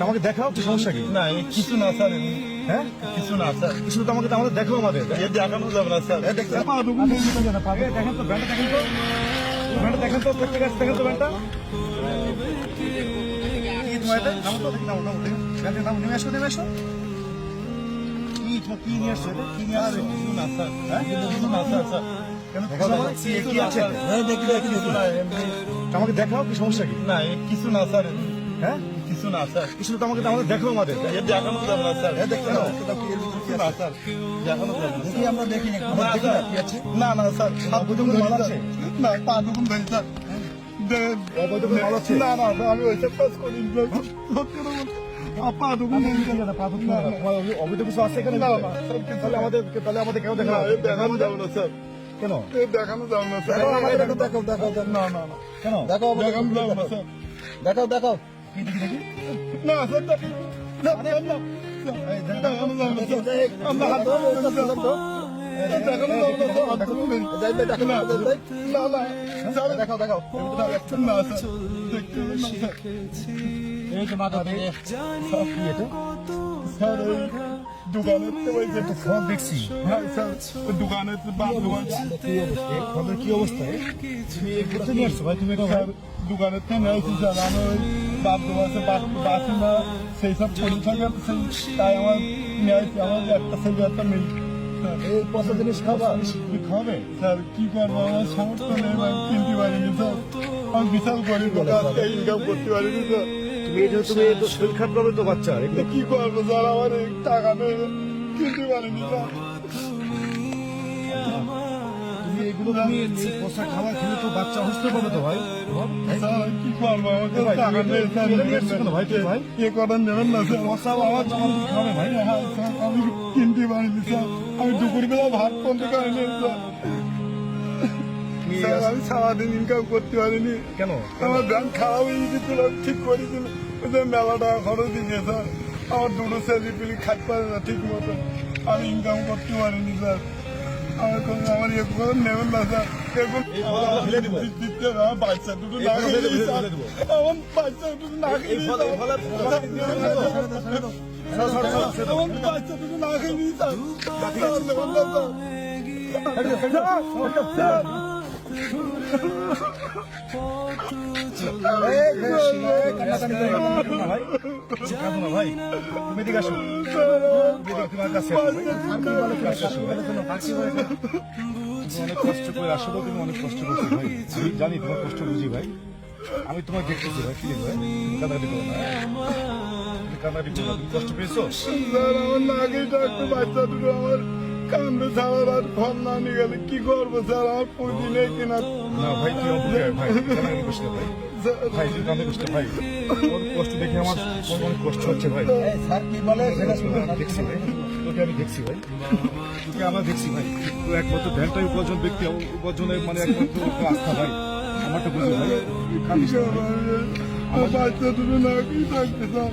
আমাকে দেখাও কি সমস্যা কি? না কিছু না স্যার হ্যাঁ? কিছু না স্যার। কিছু তো আমাকে আমাদের দেখো আমাদের। দেখানো যাবে না স্যার। দেখেন তো ব্যান্ডটা দেখেন তো। ব্যান্ডটা দেখেন তো প্রত্যেক দেখেন তো কি নিয়ে আসছো কি নিয়ে আসছো? কিছু না স্যার। হ্যাঁ? কিছু না স্যার স্যার। হ্যাঁ আমাকে দেখাও কি সমস্যা কি? না কিছু না স্যার। হ্যাঁ? কিছু না স্যার। কিছু তো আমাকে আমাদের দেখো আমাদের। দেখানো যাবে না স্যার। দেখতে না স্যার। দেখানো যাবে না আমরা দেখি না। না দেখি না কি আছে? না না স্যার। হাত দুজন মাল আছে? না পা দুগুন ধরে স্যার। না না আমি ওইসব কাজ করি। অবৈধ কিছু আছে এখানে? তাহলে আমাদের তাহলে আমাদের কেউ দেখা কেন? দেখানো যাবে না স্যার। দেখাও, দেখাও না না না। কেন? দেখাও দেখানো যাবে না স্যার। দেখাও দেখাও। কি দেখি দেখি। না স্যার দেখ- না, না, না। এই, দেখ- দেখানো যাবে না স্যার আমরা হাত ধরে দেখাও, দেখাও। এই দোকান কি অবস্থা দোকানের ওই বাপ দোকানে বাসি না সেই সব থাকে তাই আমার একটা ছেলে একটা স্যার, এই পচা জিনিস খাবা খাবে? স্যার কি করব? আমার সামর্থ্য নেই কিনতে পারিনি তো। আমি বিশাল গরিব ইনকাম করতে পারিনি তো। তুমি এই যে তুমি তো শরীর খারাপ তো বাচ্চা কি করব স্যার? আমার টাকা নেই কিনতে পারিনি স্যার তুমি তুমি পচা খাবার খেলে তো বাচ্চা অসুস্থ পাবে তো ভাই। কি করব আমাকে ভাই, টাকা তুমি নেই এটা- স্যার? তুমি এটা নিয়ে এসছো কেন ভাই, এ কথা নেবেন না পচা আমার আমার খাবে ভাই? হ্যাঁ, আমি কিনতে পারিনি স্যার। আমি দুপুরবেলা ভাত স্যার। আমি সারাদিন ইনকাম করতে পারিনি। কেন? আমার ব্যাংক খারাপ হয়ে গেছিল ঠিক করেছিল মেলা টাকা খরচ দিয়ে স্যার। আমার দুটো স্যালারি পেলে খাট পারে না ঠিক মতো আমি ইনকাম করতে পারিনি স্যার। আমার কোনো আমার ইয়ে করে নেবেন না স্যার এখন এই ফলগুলো ফেলে দিব। দিতে হবে, আমার বাচ্চা দুটো এই না ফল খেয়ে ফেলে দিব, স্যার। ফেলে দিব। আমার বাচ্চা দুটো না এই খেয়ে ফল এই ফল আর- স্যার। সরো, সরো, সরো, সরো। আমার বাচ্চা দুটো না খেয়ে ভাই তুমি এদিকে আসো কি কষ্ট করে আসলে তুমি অনেক কষ্ট করছ ভাই জানি তোমার কষ্ট বুঝি ভাই আমি তোমার দেখতেছি ভাই প্লিজ ভাই কান্নাকাটি করো না কান্নাকাটি করো কষ্ট পেয়েছ আমার কান্দে ছাড়ার আর ফল না গেলে কি করব? স্যার আমার পুঁজি নেই কিনা? না ভাই কি অপকার ভাই কান্নাকাটি ভাই। ভাই ভাই। ওর কষ্ট দেখে আমার অনেক কষ্ট হচ্ছে ভাই। স্যার কি বলে? সেটা দেখছি ভাই। তোকে আমি দেখছি ভাই। তোকে আমরা দেখছি ভাই। তো একমাত্র ভ্যানটাই উপার্জন ব্যক্তি উপার্জনের মানে একমাত্র আস্থা ভাই। আমারটা বুঝো ভাই। কান্দিস ভাই। আমার বাচ্চা দুটো নাকি থাকতে স্যার।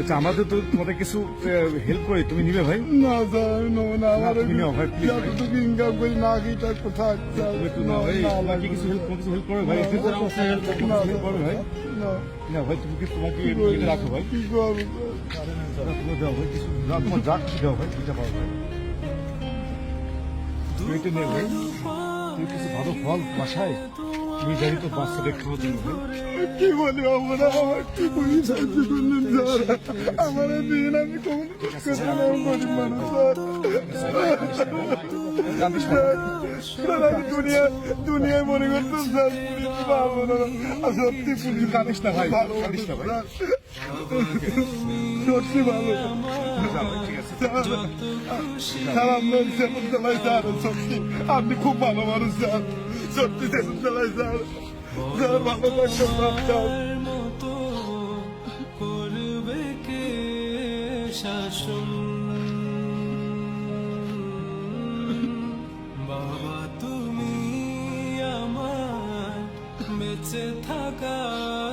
আচ্ছা আমাদের তো তোমাদের কিছু হেল্প করে। তুমি নিবে ভাই? না স্যার আমি নেব না আমার তুমি নাও ভাই, please ভাই। যতটুকু ইনকাম করি নাকি থাকতে থাক স্যার তুমি একটু না নাও ভাই। না তোমার কি কিছু হেল্প কিছু হেল্প করে ভাই? হেল্প করবে ভাই। না। না ভাই তুমি কি তোমাকে এমনি রাখো ভাই। কি করব? স্যার তুমি দাও ভাই কিছু দাও, তোমার যা কিছু দাও ভাই দিতে পারো ভাই। তুমি এটা নেও ভাই তুমি কিছু ভালো ফল বাসায় তুমি জানি তো বাচ্চাদের খাওয়ার জন্য কি বলি আমরা? আমার কি বলি? সাহায্য করলেন স্যার। আমার দিন আমি গরিব মানুষ। স্যার আমি দুনিয়া দুনিয়ায় মনে করতাম স্যার পুলিশ পাবো না। সত্যি পুলিশ কান্দিস না ভাই ভালো না ভাই। সত্যি ভালো স্যার আপনার সেবন চালাই স্যার সত্যি আপনি খুব ভালো মানুষ স্যার সত্যি সেবন চালাই স্যার করবে কে শাসন বাবা তুমি আমার বেঁচে থাকার